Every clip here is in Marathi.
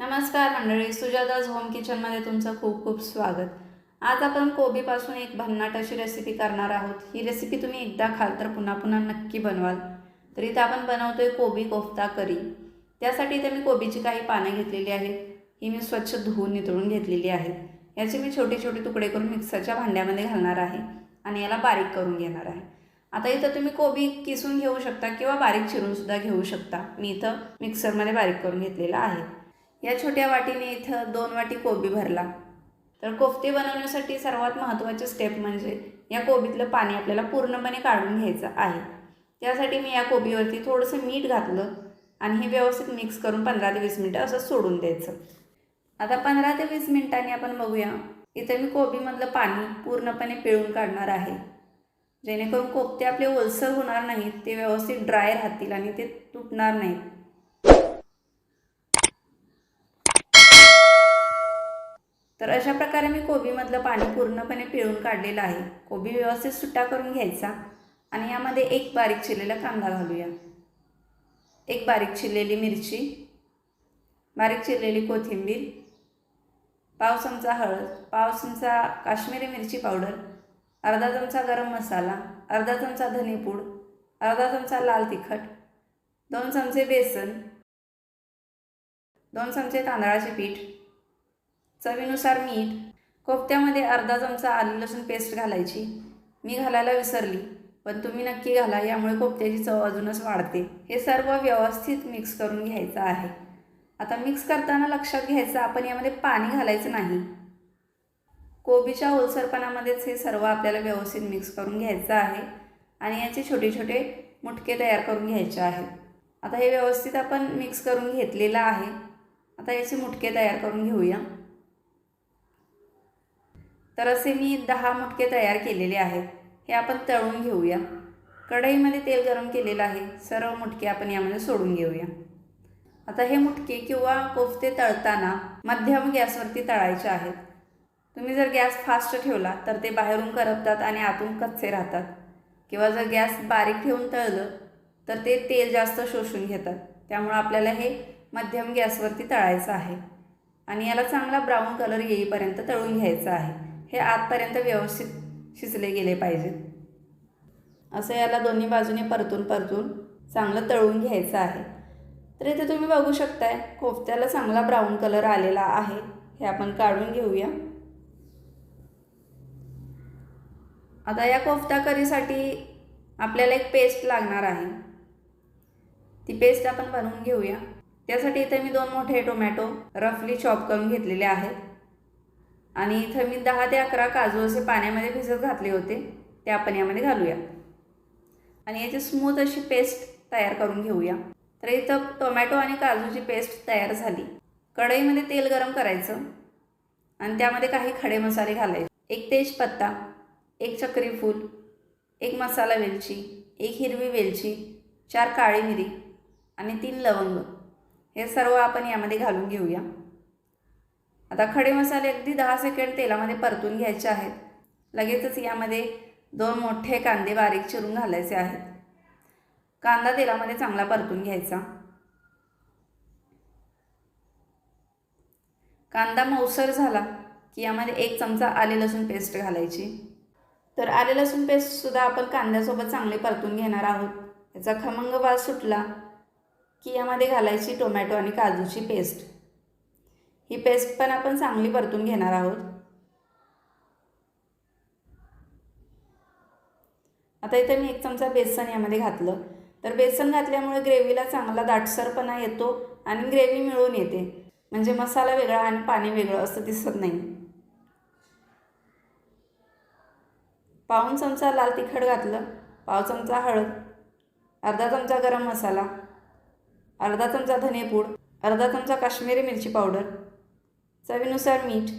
नमस्कार मंडळी सुजाताज होम किचनमध्ये तुमचं खूप खूप स्वागत. आज आपण कोबीपासून एक भन्नाट अशी रेसिपी करणार आहोत. ही रेसिपी तुम्ही एकदा खाल तर पुन्हा पुन्हा नक्की बनवाल. तर इथं आपण बनवतोय कोबी कोफ्ता करी. त्यासाठी इथे मी कोबीची काही पानं घेतलेली आहेत. ही मी स्वच्छ धुवून नितळून घेतलेली आहेत. याचे मी छोटे छोटे तुकडे करून मिक्सरच्या भांड्यामध्ये घालणार आहे आणि याला बारीक करून घेणार आहे. आता इथं तुम्ही कोबी किसून घेऊ शकता किंवा बारीक चिरूनसुद्धा घेऊ शकता. मी इथं मिक्सरमध्ये बारीक करून घेतलेला आहे. या छोट्या वाटीने इथं दोन वाटी कोबी भरला. तर कोफ्ते बनवण्यासाठी सर्वात महत्त्वाचे स्टेप म्हणजे या कोबीतलं पाणी आपल्याला पूर्णपणे काढून घ्यायचं आहे. त्यासाठी मी या कोबीवरती थोडंसं मीठ घातलं आणि हे व्यवस्थित मिक्स करून पंधरा ते वीस मिनटं असं सोडून द्यायचं. आता पंधरा ते वीस मिनिटांनी आपण बघूया इथं मी कोबीमधलं पाणी पूर्णपणे पिळून काढणार आहे. जेणेकरून कोफ्ते आपले ओलसर होणार नाहीत ते व्यवस्थित ड्राय राहतील आणि ते तुटणार नाहीत. तर अशा प्रकारे मी कोबीमधलं पाणी पूर्णपणे पिळून काढलेलं आहे. कोबी व्यवस्थित सुट्टा करून घ्यायचा. आणि यामध्ये एक बारीक चिरलेला कांदा घालूया. एक बारीक चिरलेली मिरची बारीक चिरलेली कोथिंबीर पाव चमचा हळद पाव चमचा काश्मीरी मिरची पावडर अर्धा चमचा गरम मसाला अर्धा चमचा धनेपूड अर्धा चमचा लाल तिखट दोन चमचे बेसन दोन चमचे तांदळाचे पीठ चवीनुसार मीठ कोफ्त्यामध्ये अर्धा चमचा आलू लसूण पेस्ट घालायची. मी घालायला विसरली पण तुम्ही नक्की घाला यामुळे कोफ्त्याची चव अजूनच वाढते. हे सर्व व्यवस्थित मिक्स करून घ्यायचं आहे. आता मिक्स करताना लक्षात घ्यायचं आपण यामध्ये पाणी घालायचं नाही. कोबीच्या ओलसरपणामध्येच हे सर्व आपल्याला व्यवस्थित मिक्स करून घ्यायचं आहे आणि याचे छोटे छोटे मुटके तयार करून घ्यायचे आहेत. आता हे व्यवस्थित आपण मिक्स करून घेतलेलं आहे. आता याचे मुटके तयार करून घेऊया. तर असे मी दहा मुटके तयार केलेले आहेत. हे आपण तळून घेऊया. कढईमध्ये तेल गरम केलेलं आहे. सर्व मुटके आपण यामध्ये सोडून घेऊया. आता हे मुटके किंवा कोफते तळताना मध्यम गॅसवरती तळायचे आहेत. तुम्ही जर गॅस फास्ट ठेवला तर ते बाहेरून करपतात आणि आतून कच्चे राहतात. किंवा जर गॅस बारीक ठेवून तळलं तर ते तेल जास्त शोषून घेतात. त्यामुळं आपल्याला हे मध्यम गॅसवरती तळायचं आहे. आणि याला चांगला ब्राऊन कलर येईपर्यंत तळून घ्यायचं आहे. हे आतपर्यंत व्यवस्थित शिजले गेले पाहिजेत. असं याला दोन्ही बाजूने परतून परतून चांगलं तळून घ्यायचं आहे. तर इथे तुम्ही बघू शकताय कोफ्त्याला चांगला ब्राऊन कलर आलेला आहे. हे आपण काढून घेऊया. आता या कोफ्ता करीसाठी आपल्याला एक पेस्ट लागणार आहे. ती पेस्ट आपण बनवून घेऊया. त्यासाठी इथे मी दोन मोठे टोमॅटो रफली चॉप करून घेतलेले आहेत. आणि इथं मी दहा ते अकरा काजू असे पाण्यामध्ये भिजत घातले होते ते आपण यामध्ये घालूया. आणि याची स्मूथ अशी पेस्ट तयार करून घेऊया. तर इथं टोमॅटो आणि काजूची पेस्ट तयार झाली. कढईमध्ये तेल गरम करायचं आणि त्यामध्ये काही खडे मसाले घालायचे. एक तेजपत्ता एक चक्रीफूल एक मसाला वेलची एक हिरवी वेलची चार काळी मिरी आणि तीन लवंग. हे सर्व आपण यामध्ये घालून घेऊया. आता खडे मसाले अगदी दहा सेकंड तेलामध्ये परतून घ्यायचे आहेत. लगेचच यामध्ये दोन मोठे कांदे बारीक चिरून घालायचे आहेत. कांदा तेलामध्ये चांगला परतून घ्यायचा. कांदा मऊसर झाला की यामध्ये एक चमचा आले लसूण पेस्ट घालायची. तर आले लसूण पेस्टसुद्धा आपण कांद्यासोबत चांगले परतून घेणार आहोत. याचा खमंग वास सुटला की यामध्ये घालायची टोमॅटो आणि काजूची पेस्ट. ही पेस्ट पण आपण चांगली परतून घेणार आहोत. आता इथे मी एक चमचा बेसन यामध्ये घातलं. तर बेसन घातल्यामुळे ग्रेव्हीला चांगला दाटसरपणा येतो आणि ग्रेव्ही मिळून येते. म्हणजे मसाला वेगळा आणि पाणी वेगळं असं दिसत नाही. पाऊन चमचा लाल तिखट घातलं. पाव चमचा हळद. अर्धा चमचा गरम मसाला. अर्धा चमचा धनेपूड. अर्धा चमचा काश्मीरी मिरची पावडर. चवीनुसार मीठ.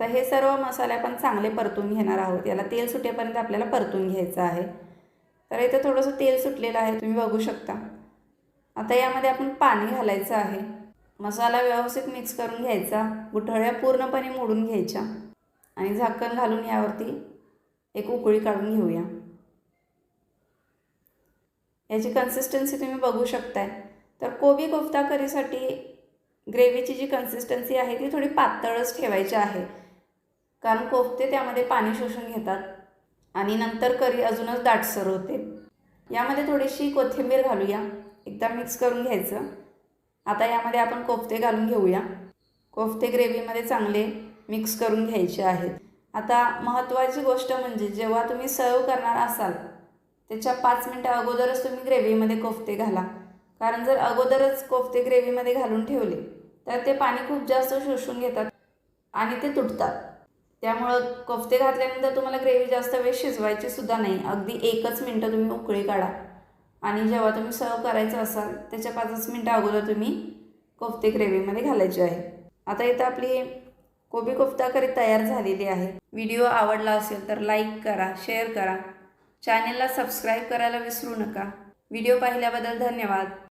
तर हे सर्व मसाले आपण चांगले परतून घेणार आहोत. याला तेल सुटेपर्यंत आपल्याला परतून घ्यायचं आहे. तर इथं थोडंसं तेल सुटलेलं आहे. तुम्ही बघू शकता. आता यामध्ये आपण पाणी घालायचं आहे. मसाला व्यवस्थित मिक्स करून घ्यायचा. गुठळ्या पूर्णपणे मोडून घ्यायच्या. आणि झाकण घालून यावरती एक उकळी काढून घेऊया. याची कन्सिस्टन्सी तुम्ही बघू शकताय. तर कोबी कोफ्ता करीसाठी ग्रेव्हीची जी कन्सिस्टन्सी आहे ती थोडी पातळच ठेवायची आहे. कारण कोफ्ते त्यामध्ये पाणी शोषून घेतात आणि नंतर करी अजूनच दाटसर होते. यामध्ये थोडीशी कोथिंबीर घालूया. एकदा मिक्स करून घ्यायचं. आता यामध्ये आपण कोफ्ते घालून घेऊया. कोफ्ते ग्रेव्हीमध्ये चांगले मिक्स करून घ्यायचे आहेत. आता महत्त्वाची गोष्ट म्हणजे जेव्हा तुम्ही सर्व करणार असाल त्याच्या पाच मिनटं अगोदरच तुम्ही ग्रेव्हीमध्ये कोफ्ते घाला. कारण जर अगोदरच कोफ्ते ग्रेव्हीमध्ये घालून ठेवले तर ते पाणी खूप जास्त शोषून घेतात आणि ते तुटतात. त्यामुळं कोफ्ते घातल्यानंतर तुम्हाला ग्रेव्ही जास्त वेळ शिजवायची सुद्धा नाही. अगदी एकच मिनटं तुम्ही उकळी काढा. आणि जेव्हा तुम्ही सर्व करायचं असाल त्याच्या पाचच मिनटं अगोदर तुम्ही कोफ्ते ग्रेव्हीमध्ये घालायचे आहे. आता इथं आपली कोबी कोफ्ता करी तयार झालेली आहे. व्हिडिओ आवडला असेल तर लाईक करा शेअर करा. चॅनेलला सबस्क्राईब करायला विसरू नका. व्हिडिओ पाहिल्याबद्दल धन्यवाद.